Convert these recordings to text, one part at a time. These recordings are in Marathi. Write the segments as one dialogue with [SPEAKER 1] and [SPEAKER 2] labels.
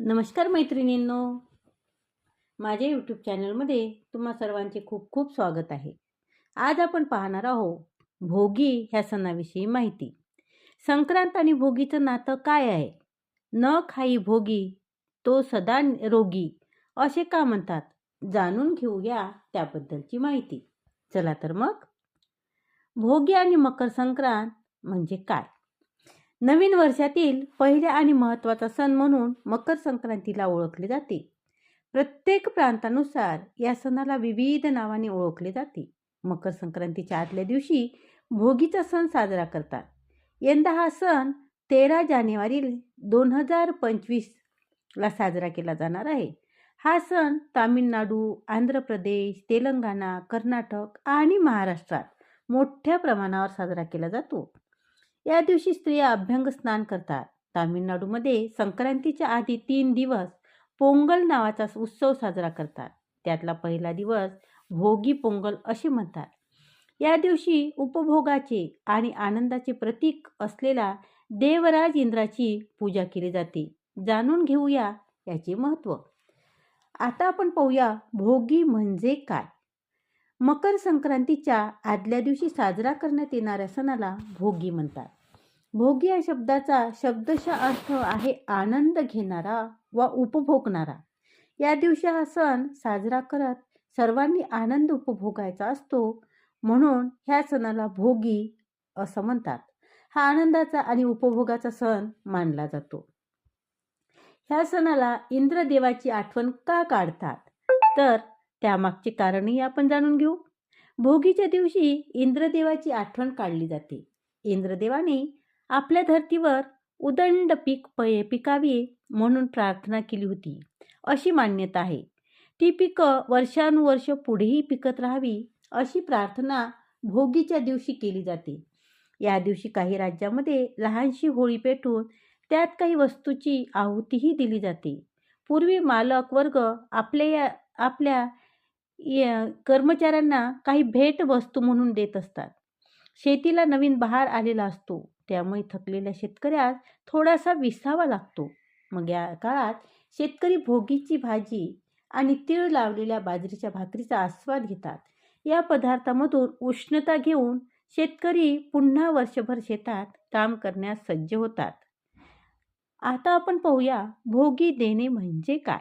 [SPEAKER 1] नमस्कार मैत्रिणींनो. माझ्या यूट्यूब चॅनलमध्ये तुम्हा सर्वांचे खूप खूप स्वागत आहे. आज आपण पाहणार आहोत भोगी ह्या सणाविषयी माहिती. संक्रांत आणि भोगीचं नातं काय आहे? न खाई भोगी तो सदा रोगी असे का म्हणतात? जाणून घेऊया त्याबद्दलची माहिती. चला तर मग. भोगी आणि मकर संक्रांत म्हणजे काय? नवीन वर्षातील पहिल्या आणि महत्त्वाचा सण म्हणून मकर संक्रांतीला ओळखले जाते. प्रत्येक प्रांतानुसार या सणाला विविध नावाने ओळखले जाते. मकर संक्रांतीच्या आदल्या दिवशी भोगीचा सण साजरा करतात. यंदा हा सण तेरा जानेवारी दोन हजार पंचवीसला साजरा केला जाणार आहे. हा सण तामिळनाडू आंध्र प्रदेश तेलंगणा कर्नाटक आणि महाराष्ट्रात मोठ्या प्रमाणावर साजरा केला जातो. या दिवशी स्त्रिया अभ्यंग स्नान करतात. तामिळनाडूमध्ये संक्रांतीच्या आधी तीन दिवस पोंगल नावाचा उत्सव साजरा करतात. त्यातला पहिला दिवस भोगी पोंगल असे म्हणतात. या दिवशी उपभोगाचे आणि आनंदाचे प्रतीक असलेला देवराज इंद्राची पूजा केली जाते. जाणून घेऊया याचे महत्त्व. आता आपण पाहूया भोगी म्हणजे काय? मकर संक्रांतीच्या आदल्या दिवशी साजरा करण्यात येणाऱ्या सणाला भोगी म्हणतात. भोगी या शब्दाचा शब्दशः अर्थ आहे आनंद घेणारा व उपभोगणारा. या दिवशी हा सण साजरा करत सर्वांनी आनंद उपभोगायचा असतो म्हणून ह्या सणाला भोगी असं म्हणतात. हा आनंदाचा आणि उपभोगाचा सण मानला जातो. ह्या सणाला इंद्रदेवाची आठवण का काढतात? तर त्यामागचे कारणही आपण जाणून घेऊ. भोगीच्या दिवशी इंद्रदेवाची आठवण काढली जाते. इंद्रदेवाने आपल्या धर्तीवर उदंड पीक पये पिकावी म्हणून प्रार्थना केली होती. अशी मान्यता आहे. ती पिकं वर्षानुवर्ष पुढेही पिकत राहावी अशी प्रार्थना भोगीच्या दिवशी केली जाते. या दिवशी काही राज्यामध्ये लहानशी होळी पेटून त्यात काही वस्तूची आहुतीही दिली जाते. पूर्वी मालक वर्ग आपल्या आपल्या कर्मचाऱ्यांना काही भेट वस्तू म्हणून देत असतात. शेतीला नवीन बहार आलेला असतो. त्यामुळे थकलेल्या शेतकऱ्यास थोडासा विसावा लागतो. मग या काळात शेतकरी भोगीची भाजी आणि तीळ लावलेल्या बाजरीच्या भाकरीचा आस्वाद घेतात. या पदार्थामधून उष्णता घेऊन शेतकरी पुन्हा वर्षभर शेतात काम करण्यास सज्ज होतात. आता आपण पाहूया भोगी देणे म्हणजे काय?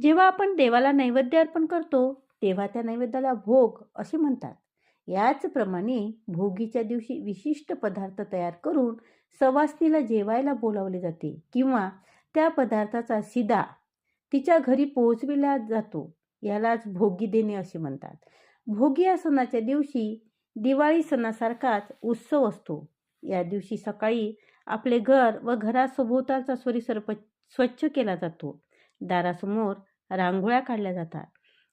[SPEAKER 1] जेव्हा आपण देवाला नैवेद्य अर्पण करतो तेव्हा त्या नैवेद्याला भोग असे म्हणतात. याचप्रमाणे भोगीच्या दिवशी विशिष्ट पदार्थ तयार करून सवासनीला जेवायला बोलावले जाते किंवा त्या पदार्थाचा सिदा तिच्या घरी पोहोचविला जातो. यालाच भोगी देणे असे म्हणतात. भोगी या सणाच्या दिवशी दिवाळी सणासारखाच उत्सव असतो. या दिवशी सकाळी आपले घर व घरासभोवतालचा परिसर स्वच्छ केला जातो. दारासमोर रांगोळ्या काढल्या जातात.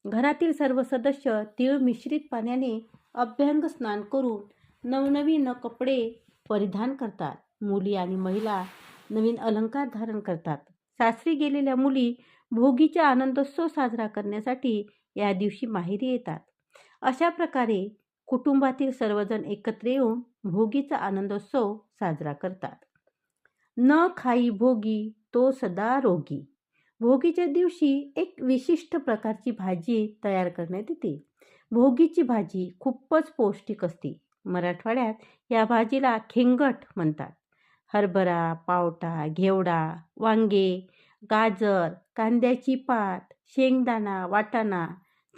[SPEAKER 1] घरातील सर्व सदस्य तीळ मिश्रित पाण्याने अभ्यंग स्नान करून नवनवीन कपडे परिधान करतात. मुली आणि महिला नवीन अलंकार धारण करतात. सासरी गेलेल्या मुली भोगीचा आनंदोत्सव साजरा करण्यासाठी या दिवशी माहेरी येतात. अशा प्रकारे कुटुंबातील सर्वजण एकत्र येऊन भोगीचा आनंदोत्सव साजरा करतात. न खाई भोगी तो सदा रोगी. भोगीच्या दिवशी एक विशिष्ट प्रकारची भाजी तयार करण्यात येते. भोगीची भाजी खूपच पौष्टिक असते. मराठवाड्यात या भाजीला खेंगट म्हणतात. हरभरा पावटा घेवडा वांगे गाजर कांद्याची पात शेंगदाणा वाटाणा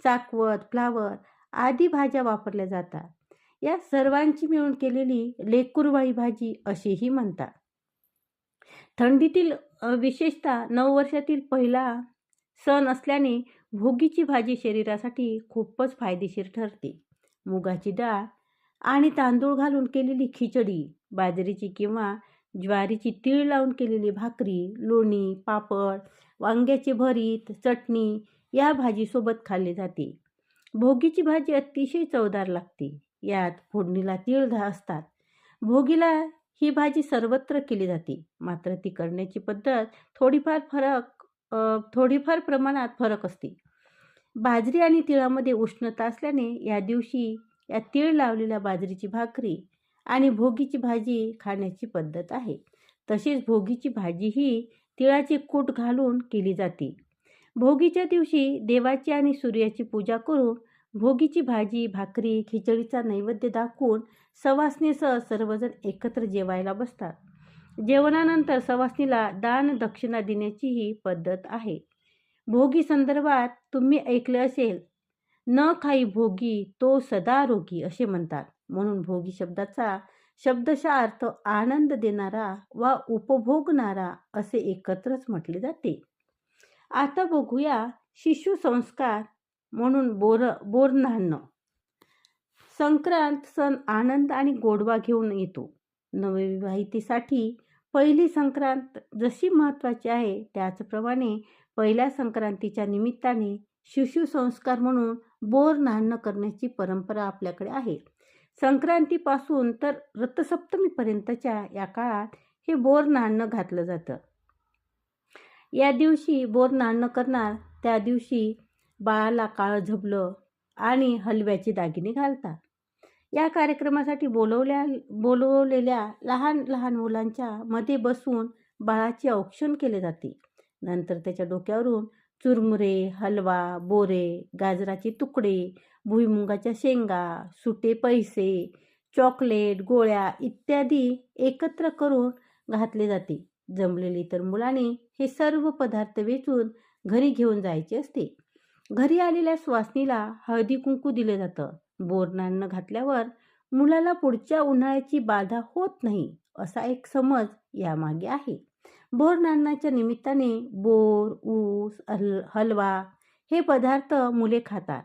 [SPEAKER 1] चाकवत फ्लावर आदी भाज्या वापरल्या जातात. या सर्वांची मिळून केलेली लेकुरवाळी भाजी असेही म्हणतात. थंडीतील विशेषतः नऊ वर्षातील पहिला सण असल्याने भोगीची भाजी शरीरासाठी खूपच फायदेशीर ठरते. मुगाची डाळ आणि तांदूळ घालून केलेली खिचडी बाजरीची किंवा ज्वारीची तीळ लावून केलेली भाकरी लोणी पापड वांग्याचे भरीत चटणी या भाजीसोबत खाल्ले जाते. भोगीची भाजी अतिशय चवदार लागते. यात फोडणीला तीळ असतात. भोगीला ही भाजी सर्वत्र केली जाते. मात्र ती करण्याची पद्धत थोडीफार फरक थोडीफार प्रमाणात फरक असते. बाजरी आणि तिळामध्ये उष्णता असल्याने या दिवशी या तीळ लावलेल्या बाजरीची भाकरी आणि भोगीची भाजी खाण्याची पद्धत आहे. तसेच भोगीची भाजी ही तिळाचे कूट घालून केली जाते. भोगीच्या दिवशी देवाची आणि सूर्याची पूजा करून भोगीची भाजी भाकरी खिचडीचा नैवेद्य दाखवून सवासनेसह सर्वजण एकत्र जेवायला बसतात. जेवणानंतर सवासनीला दान दक्षिणा देण्याची ही पद्धत आहे. भोगी संदर्भात तुम्ही ऐकले असेल न खाई भोगी तो सदा रोगी असे म्हणतात. म्हणून भोगी शब्दाचा शब्दशः अर्थ आनंद देणारा वा उपभोगणारा असे एकत्रच म्हटले जाते. आता बघूया शिशु संस्कार म्हणून बोर बोर नाणं संक्रांत सण आनंद आणि गोडवा घेऊन येतो. नवविवाहितेसाठी पहिली संक्रांत जशी महत्त्वाची आहे त्याचप्रमाणे पहिल्या संक्रांतीच्या निमित्ताने शिशुसंस्कार म्हणून बोर नाणं करण्याची परंपरा आपल्याकडे आहे. संक्रांतीपासून तर रथसप्तमीपर्यंतच्या या काळात हे बोर नाणं घातलं जातं. या दिवशी बोर नाणं करणार त्या दिवशी बाळाला काळं झबलं आणि हलव्याचे दागिने घालतात. या कार्यक्रमासाठी बोलवल्या बोलवलेल्या लहान लहान मुलांच्या मध्ये बसून बाळाचे औक्षण केले जाते. नंतर त्याच्या डोक्यावरून चुरमुरे हलवा बोरे गाजराचे तुकडे भुईमुगाच्या शेंगा सुटे पैसे चॉकलेट गोळ्या इत्यादी एकत्र करून घातले जाते. जमलेली तर मुलाने हे सर्व पदार्थ वेचून घरी घेऊन जायचे असते. घरी आलेल्या स्वासनीला हळदी कुंकू दिले जातं. बोरनानं घातल्यावर मुलाला पुढच्या उन्हाळ्याची बाधा होत नाही असा एक समज यामागे आहे. बोर निमित्ताने बोर ऊस हल हलवा हे पदार्थ मुले खातात.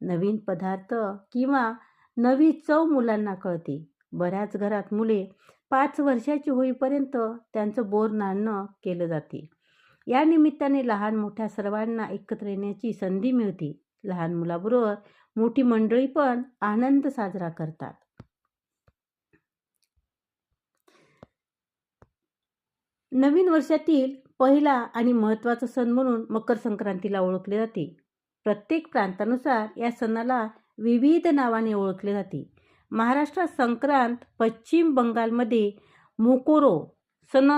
[SPEAKER 1] नवीन पदार्थ किंवा नवी चव मुलांना कळते. बऱ्याच घरात मुले पाच वर्षाची होईपर्यंत त्यांचं बोर नाणं केलं जाते. या निमित्ताने लहान मोठ्या सर्वांना एकत्र येण्याची संधी मिळते. लहान मुलाबरोबर मोठी मंडळी पण आनंद साजरा करतात. नवीन वर्षातील पहिला आणि महत्त्वाचा सण म्हणून मकर संक्रांतीला ओळखले जाते. प्रत्येक प्रांतानुसार या सणाला विविध नावाने ओळखले जाते. महाराष्ट्रात संक्रांत पश्चिम बंगालमध्ये मोकोरो सण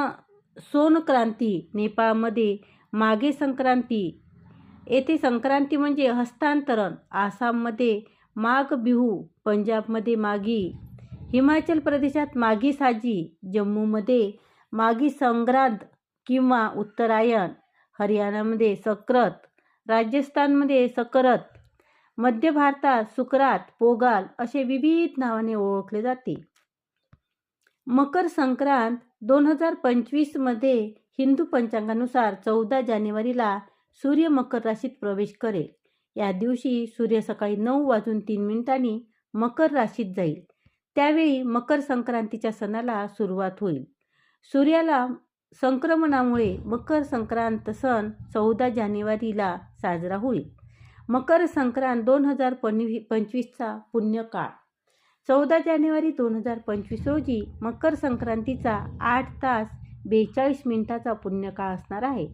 [SPEAKER 1] सोनक्रांती नेपाळमध्ये मागे संक्रांती. येथे संक्रांती म्हणजे हस्तांतरण. आसाममध्ये माघ बिहू पंजाबमध्ये मागी हिमाचल प्रदेशात मागी साजी जम्मूमध्ये मागी संक्रांत किंवा उत्तरायण. हरियाणामध्ये सक्रत राजस्थानमध्ये सकरत मध्य भारतात सुकरात पोगाल असे विविध नावाने ओळखले जाते. मकर संक्रांत दोन हजार पंचवीसमध्ये हिंदू पंचांगानुसार चौदा जानेवारीला सूर्य मकर राशीत प्रवेश करेल. या दिवशी सूर्य सकाळी नऊ वाजून तीन मिनिटांनी मकर राशीत जाईल. त्यावेळी मकर संक्रांतीच्या सणाला सुरुवात होईल. सूर्याला संक्रमणामुळे मकर संक्रांत सण चौदा जानेवारीला साजरा होईल. मकर संक्रांत दोन हजार पंचवीसचा पुण्यकाळ. चौदा जानेवारी दोन हजार पंचवीस रोजी मकर संक्रांतीचा आठ तास बेचाळीस मिनिटाचा पुण्यकाळ असणार आहे.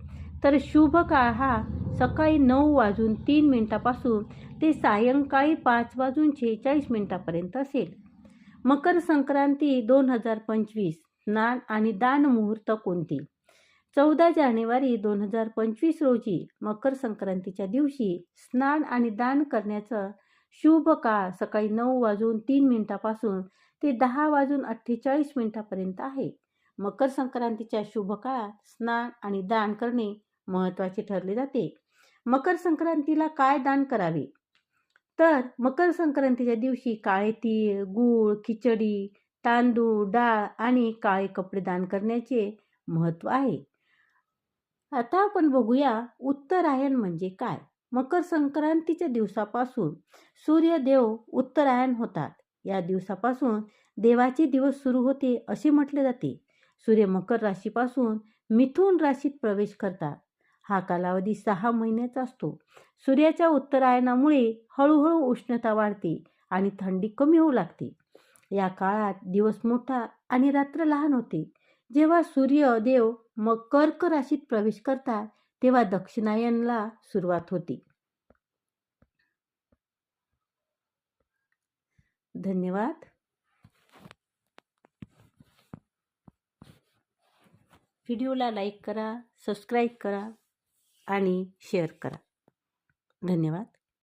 [SPEAKER 1] तर शुभ काळ हा सकाळी नऊ वाजून तीन मिनिटापासून ते सायंकाळी पाच वाजून शेहेचाळीस मिनिटापर्यंत असेल. मकर संक्रांती दोन हजार पंचवीस स्नान आणि दान मुहूर्त कोणती? चौदा जानेवारी दोन हजार पंचवीस रोजी मकर संक्रांतीच्या दिवशी स्नान आणि दान करण्याचं शुभ काळ सकाळी नऊ वाजून तीन मिनिटापासून ते दहा वाजून अठ्ठेचाळीस मिनिटापर्यंत आहे. मकर संक्रांतीच्या शुभ काळात स्नान आणि दान करणे महत्त्वाचे ठरले जाते. मकर संक्रांतीला काय दान करावे? तर मकर संक्रांतीच्या दिवशी काळे तीळ गूळ खिचडी तांदूळ डाळ आणि काळे कपडे दान करण्याचे महत्त्व आहे. आता आपण बघूया उत्तरायण म्हणजे काय? मकर संक्रांतीच्या दिवसापासून सूर्यदेव उत्तरायण होतात. या दिवसापासून देवाचे दिवस सुरू होते असे म्हटले जाते. सूर्य मकर राशीपासून मिथुन राशीत प्रवेश करतात. हा कालावधी सहा महिन्याचा असतो. सूर्याच्या उत्तरायणामुळे हळूहळू उष्णता वाढते आणि थंडी कमी होऊ लागते. या काळात दिवस मोठा आणि रात्र लहान होते. जेव्हा सूर्यदेव मग कर्क राशीत प्रवेश करतात तेव्हा दक्षिणायनला सुरुवात होती. धन्यवाद. व्हिडिओला लाईक करा सबस्क्राईब करा आणि शेअर करा. धन्यवाद.